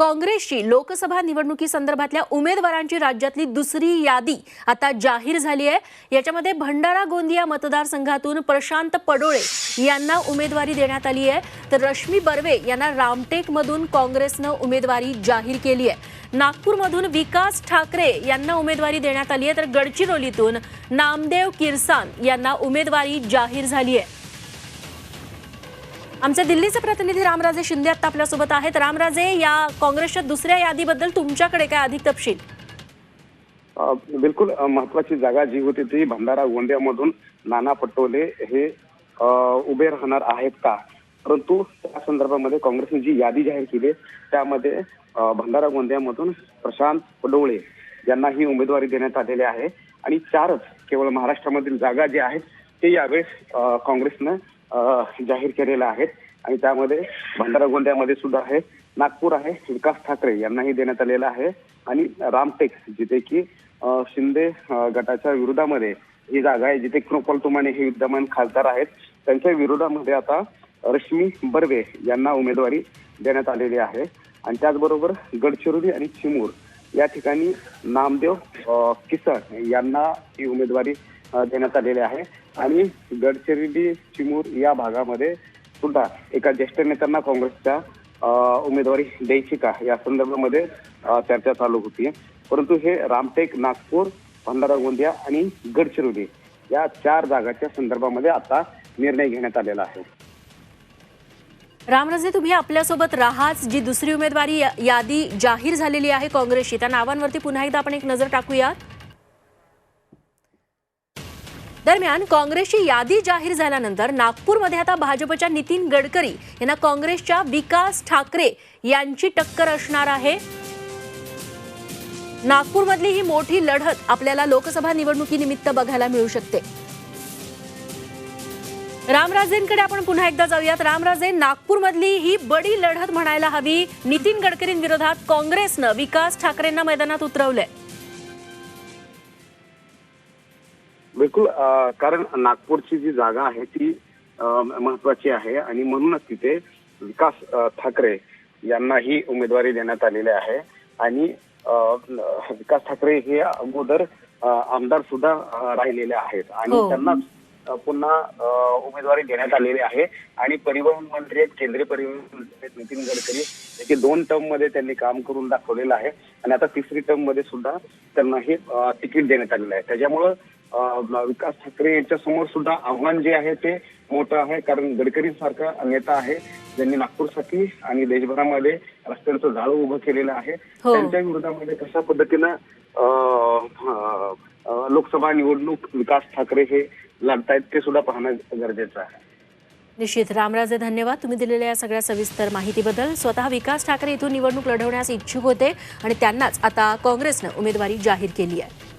काँग्रेसची लोकसभा निवडणुकीसंदर्भातल्या उमेदवारांची राज्यातली दुसरी यादी आता जाहीर झाली आहे. याच्यामध्ये भंडारा गोंदिया मतदारसंघातून प्रशांत पडोळे यांना उमेदवारी देण्यात आली आहे. तर रश्मी बर्वे यांना रामटेकमधून काँग्रेसनं उमेदवारी जाहीर केली आहे. नागपूरमधून विकास ठाकरे यांना उमेदवारी देण्यात आली आहे. तर गडचिरोलीतून नामदेव किरसान यांना उमेदवारी जाहीर झाली आहे. आमचे दिल्लीचे प्रतिनिधी रामराजे शिंदे आता आपल्यासोबत आहेत. रामराजे या काँग्रेसच्या दुसऱ्या यादीबद्दल तुमच्याकडे काय अधिक तपशील? बिलकुल महत्वाची जागा जी होती ती भंडारा गोंदियामधून नाना पटोले हे उभे राहणार आहेत का? परंतु त्या संदर्भामध्ये काँग्रेसने जी यादी जाहीर केली त्यामध्ये भंडारा गोंदियामधून प्रशांत पडोळे यांना ही उमेदवारी देण्यात आलेली आहे. आणि चारच केवळ महाराष्ट्रामधील जागा ज्या आहेत ते यावेळेस काँग्रेसनं जाहीर केलेल्या आहेत. आणि त्यामध्ये भंडारा गोंदियामध्ये सुद्धा आहे. नागपूर आहे. विकास ठाकरे यांनाही देण्यात आलेलं आहे. आणि रामटेक जिथे की शिंदे गटाच्या विरोधामध्ये ही जागा आहे. जिथे कृपाल तुमाने हे विद्यमान खासदार आहेत. त्यांच्या विरोधामध्ये आता रश्मी बर्वे यांना उमेदवारी देण्यात आलेली आहे. आणि त्याचबरोबर गडचिरोली आणि चिमूर या ठिकाणी नामदेव किसन यांना ही उमेदवारी देण्यात आलेली आहे. आणि गडचिरोली चिमूर या भागामध्ये सुद्धा एका ज्येष्ठ नेत्यांना काँग्रेसच्या उमेदवारी द्यायची का? या संदर्भामध्ये चर्चा चालू होती. परंतु हे रामटेक नागपूर भंडारा गोंदिया आणि गडचिरोली या चार जागाच्या संदर्भामध्ये आता निर्णय घेण्यात आलेला आहे. रामराजे तुम्ही आपल्यासोबत राहाच जी दुसरी उमेदवारी यादी जाहीर झालेली आहे काँग्रेसची. त्या नावांवरती पुन्हा एकदा आपण एक नजर टाकूयात. दरम्यान काँग्रेसची यादी जाहीर झाल्यानंतर नागपूरमध्ये आता भाजपच्या नितीन गडकरी यांना काँग्रेसच्या विकास ठाकरे यांची टक्कर असणार आहे. नागपूरमधली ही मोठी लढत आपल्याला लोकसभा निवडणुकीनिमित्त बघायला मिळू शकते. रामराजेंकडे आपण पुन्हा एकदा जाऊयात. रामराजे नागपूरमधली ही बडी लढत म्हणायला हवी. नितीन गडकरींविरोधात काँग्रेसनं विकास ठाकरेंना मैदानात उतरवलंय. बिलकुल कारण नागपूरची जी जागा आहे ती महत्वाची आहे आणि म्हणूनच तिथे विकास ठाकरे यांनाही उमेदवारी देण्यात आलेली आहे. आणि विकास ठाकरे हे अगोदर आमदार सुद्धा राहिलेले आहेत. आणि हो. त्यांना पुन्हा उमेदवारी देण्यात आलेली आहे. आणि परिवहन मंत्री आहेत केंद्रीय परिवहन मंत्री आहेत नितीन गडकरी याचे दोन टर्ममध्ये त्यांनी काम करून दाखवलेलं आहे. आणि आता तिसरी टर्ममध्ये सुद्धा त्यांना हे तिकीट देण्यात आलेलं आहे. त्याच्यामुळं विकास ठाकरे यांच्या समोर सुद्धा आव्हान जे आहे ते मोठं आहे. कारण गडकरी सारखा नेता आहे ज्यांनी नागपूरसाठी आणि देशभरामध्ये रस्त्यांचं जाळं उभं केलेलं आहे. हो. त्यांच्या विरोधामध्ये कशा पद्धतीनं लोकसभा निवडणूक विकास ठाकरे हे लढतायत ते सुद्धा पाहणं गरजेचं आहे. निश्चित. रामराजे धन्यवाद. तुम्ही दिलेल्या या सगळ्या सविस्तर माहितीबद्दल स्वतः विकास ठाकरे इथून निवडणूक लढवण्यास इच्छुक होते आणि त्यांनाच आता काँग्रेसनं उमेदवारी जाहीर केली आहे.